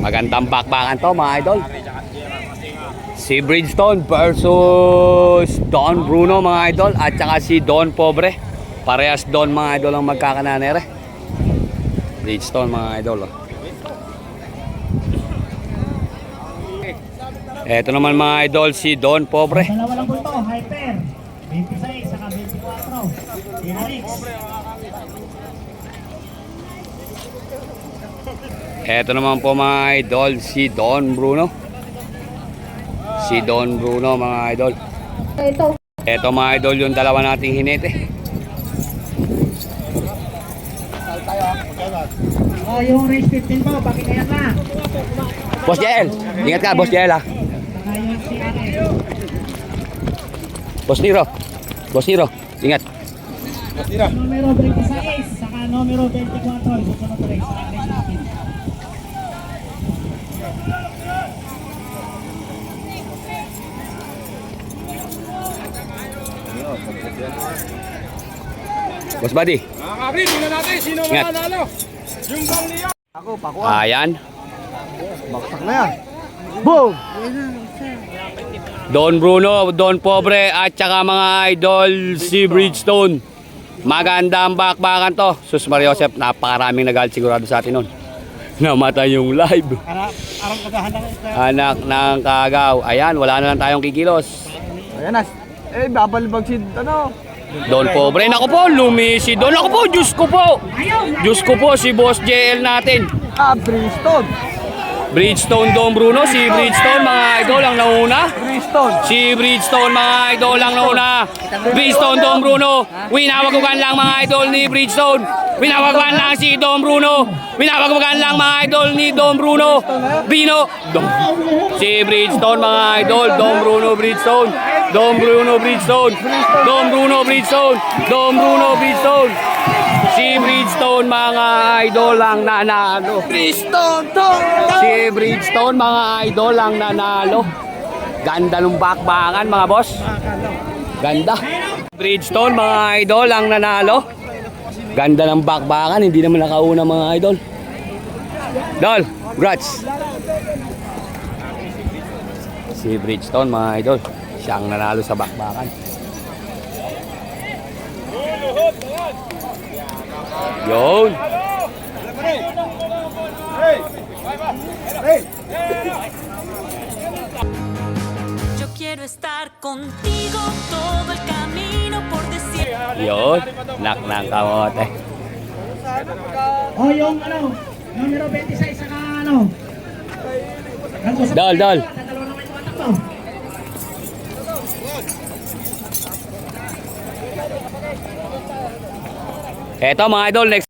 Magandang bakbakan to mga idol. Si Bridgestone versus Don Bruno mga idol at saka si Don Pobre. Parehas Don mga idol ang magkakananere. Bridgestone mga idol. oh. Eto naman mga idol si Don Pobre. Dalawa lang po ito, Hyper. 26, Eto naman po mga idol si Don Bruno. Si Don Bruno mga idol. Ito. Eto mga idol yung dalawa nating hinete. Oh, yung race 15 po, pakikayan na. Boss Jael, ingat ka Boss Jael ha. CRS. Boss Niro. Boss Niro, ingat. Numero 26, saka numero 24. Susunod race, saka race 15. Boss Buddy. Mga kabri, tingnan natin sino Ingat. mananalo. Yung bang niya. Ayan. Baksak na yan. Boom! Don Bruno, Don Pobre at saka mga idol si Bridgestone. Maganda ang bakbakan to. Sus Maria Joseph, napakaraming nagalit sigurado sa atin nun. Namatay yung live. Anak ng kagaw. Ayan, wala na lang tayong kikilos. Ayan na. Eh, babalibag si, ano? Don Pobre. Naku po, lumisi. Don, naku po, Diyos ko po. Diyos ko po, si Boss JL natin. Ah, Brimstone. Bridgestone Don Bruno, si Bridgestone, mga idol ang nauna. Brimstone. Si Bridgestone, mga idol ang nauna. Bridgestone Don Bruno. Winawagugan lang mga idol ni Bridgestone. Winawagugan lang si Don Bruno. Winawagugan lang mga idol ni Don Bruno. Bino. Don. Si Bridgestone, mga idol. Don Bruno Bridgestone. Don Bruno Bridgestone. Don Bruno Bridgestone. Don Bruno Bridgestone. Si Bridgestone, mga idol ang nanalo. Brimstone to! Si Bridgestone, mga idol ang nanalo. Ganda ng bakbakan, mga boss. Ganda. Bridgestone, mga idol ang nanalo. Ganda ng bakbakan, hindi naman nakauna mga idol. Dol, congrats. Si Bridgestone, mga idol. Siya ang nanalo sa bakbakan. Yun. Yo quiero estar contigo todo el camino. Yun. Nak ng kamote. Oh, yung ano, numero 26, saka ano. Dal, dal. Eto mga idol, next